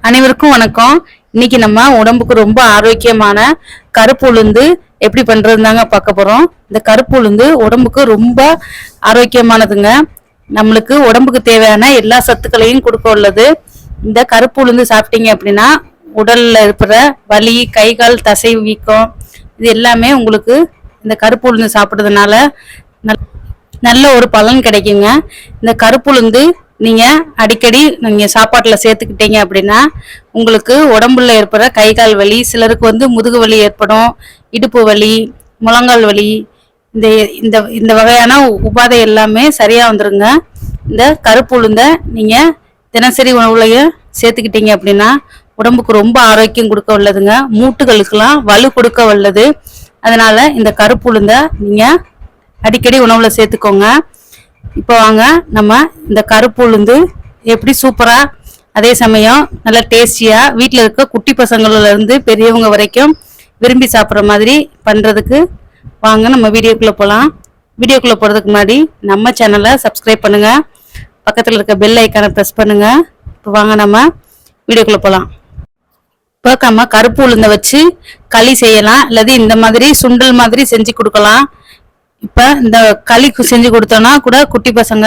அனைவருக்கும் வணக்கம். இன்னைக்கு நம்ம உடம்புக்கு ரொம்ப ஆரோக்கியமான கருப்பு உளுந்து எப்படி பண்றதுதாங்க பார்க்க போறோம். இந்த கருப்பு உளுந்து உடம்புக்கு ரொம்ப ஆரோக்கியமானதுங்க. நம்மளுக்கு உடம்புக்கு தேவையான எல்லா சத்துக்களையும் கொடுக்க உள்ளது. இந்த கருப்பு உளுந்து சாப்பிட்டீங்க அப்படின்னா உடல்ல இருக்கிற வலி கை கால் தசை வீக்கம் இது எல்லாமே உங்களுக்கு இந்த கருப்பு உளுந்து சாப்பிட்றதுனால நல்- நல்ல ஒரு பலன் கிடைக்குங்க. இந்த கருப்புளுந்து நீங்க அடிக்கடி நீங்க சாப்பாட்டுல சேர்த்துக்கிட்டீங்க அப்படின்னா உங்களுக்கு உடம்புல ஏற்படுற கை கால் வலி சிலருக்கு வந்து முதுகு வலி ஏற்படும் இடுப்பு வலி முழங்கால் வலி இந்த இந்த இந்த வகையான உபாதை எல்லாமே சரியா வந்துருங்க. இந்த கருப்பு உளுந்தை நீங்க தினசரி உணவுலையும் சேர்த்துக்கிட்டீங்க அப்படின்னா உடம்புக்கு ரொம்ப ஆரோக்கியம் கொடுக்க உள்ளதுங்க மூட்டுகளுக்கெல்லாம் வலு கொடுக்க வல்லது. அதனால இந்த கருப்பு உளுந்தை நீங்க அடிக்கடி உணவுல சேர்த்துக்கோங்க. இப்போ வாங்க நம்ம இந்த கருப்பு உளுந்து எப்படி சூப்பரா அதே சமயம் நல்லா டேஸ்டியா வீட்டில் இருக்க குட்டி பசங்கள்ல இருந்து பெரியவங்க வரைக்கும் விரும்பி சாப்பிட்ற மாதிரி பண்றதுக்கு வாங்க நம்ம வீடியோக்குள்ள போகலாம் வீடியோக்குள்ள போறதுக்கு முன்னாடி நம்ம சேனலை சப்ஸ்கிரைப் பண்ணுங்க. பக்கத்தில் இருக்க பெல் ஐக்கானை ப்ரெஸ் பண்ணுங்க. இப்போ வாங்க நம்ம வீடியோக்குள்ள போகலாம் இப்போ நம்ம கருப்பு உளுந்தை வச்சு களி செய்யலாம். அல்லது இந்த மாதிரி சுண்டல் மாதிரி செஞ்சு கொடுக்கலாம். இப்போ இந்த களி செஞ்சு கொடுத்தோன்னா கூட குட்டி பசங்க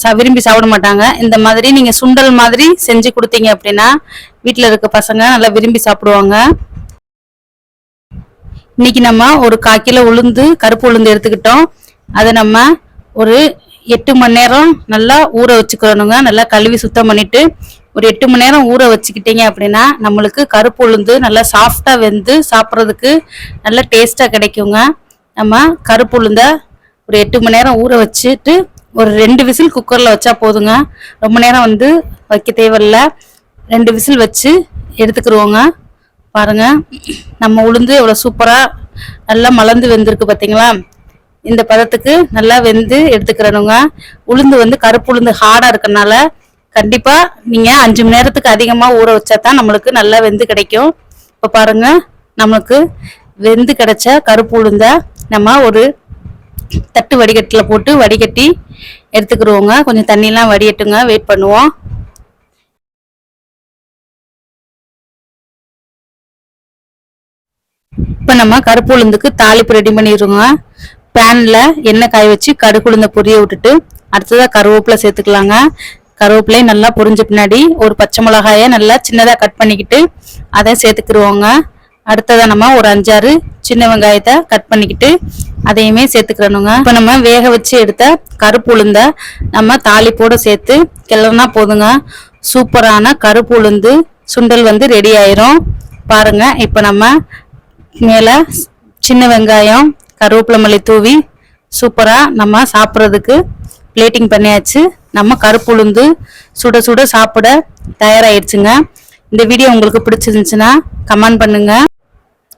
ச- விரும்பி சாப்பிட மாட்டாங்க. இந்த மாதிரி நீங்க சுண்டல் மாதிரி செஞ்சு கொடுத்தீங்க அப்படின்னா வீட்டில் இருக்க பசங்க நல்லா விரும்பி சாப்பிடுவாங்க. இன்னைக்கு நம்ம ஒரு கால் கிலோ உளுந்து கருப்பு உளுந்து எடுத்துக்கிட்டோம். அதை நம்ம ஒரு எட்டு மணி நேரம் நல்லா ஊற வச்சுக்கணுங்க நல்லா கழுவி சுத்தம் பண்ணிட்டு ஒரு எட்டு மணி நேரம் ஊற வச்சுக்கிட்டீங்க அப்படின்னா நம்மளுக்கு கருப்பு உளுந்து நல்லா சாஃப்டா வெந்து சாப்பிட்றதுக்கு நல்ல டேஸ்டா கிடைக்குங்க. நம்ம கருப்பு உளுந்த ஒரு எட்டு மணி நேரம் ஊற வச்சுட்டு ஒரு ரெண்டு விசில் குக்கரில் வச்சா போதுங்க. ரொம்ப நேரம் வந்து வைக்க தேவையில்ல. ரெண்டு விசில் வச்சு எடுத்துக்கிருவோங்க. பாருங்க. நம்ம உளுந்து எவ்வளோ சூப்பராக நல்லா மலர்ந்து வெந்திருக்கு பார்த்தீங்களா இந்த பதத்துக்கு நல்லா வெந்து எடுத்துக்கிறணுங்க. உளுந்து வந்து கருப்பு உளுந்து ஹார்டாக இருக்கனால கண்டிப்பாக நீங்கள் அஞ்சு மணி நேரத்துக்கு அதிகமாக ஊற வச்சா தான் நம்மளுக்கு நல்லா வெந்து கிடைக்கும். இப்போ பாருங்க. நமக்கு வெந்து கிடச்ச கருப்பு உளுந்த நம்ம ஒரு தட்டு வடிகட்டில் போட்டு வடிகட்டி எடுத்துக்கிருவோங்க. கொஞ்சம் தண்ணியெலாம் வடியட்டுங்க வெயிட் பண்ணுவோம். இப்போ நம்ம கருப்பு உளுந்துக்கு தாளிப்பு ரெடி பண்ணிடுவோங்க பேனில் எண்ணெய் காய வச்சு கடுகு உளுந்த பொரிய விட்டுட்டு அடுத்ததாக கருவேப்பிலை சேர்த்துக்கலாங்க. கருவேப்பிலையும் நல்லா பொரிஞ்ச பின்னாடி ஒரு பச்சை மிளகாயை நல்லா சின்னதாக கட் பண்ணிக்கிட்டு அதை சேர்த்துக்கிருவோங்க. அடுத்ததா நம்ம ஒரு அஞ்சாறு சின்ன வெங்காயத்தை கட் பண்ணிக்கிட்டு அதையுமே சேர்த்துக்கிறணுங்க. இப்போ நம்ம வேக வச்சு எடுத்த கருப்பு உளுந்த நம்ம தாளிப்போட சேர்த்து கிளறினா போதுங்க. சூப்பரான கருப்பு உளுந்து சுண்டல் வந்து ரெடி ஆயிரும். பாருங்க இப்போ நம்ம மேல சின்ன வெங்காயம் கருவேப்பிலை மல்லி தூவி சூப்பரா நம்ம சாப்பிட்றதுக்கு பிளேட்டிங் பண்ணியாச்சு. நம்ம கருப்பு உளுந்து சுட சுட சாப்பிட தயாராகிடுச்சுங்க இந்த வீடியோ உங்களுக்கு பிடிச்சிருந்துச்சுன்னா கமெண்ட் பண்ணுங்க.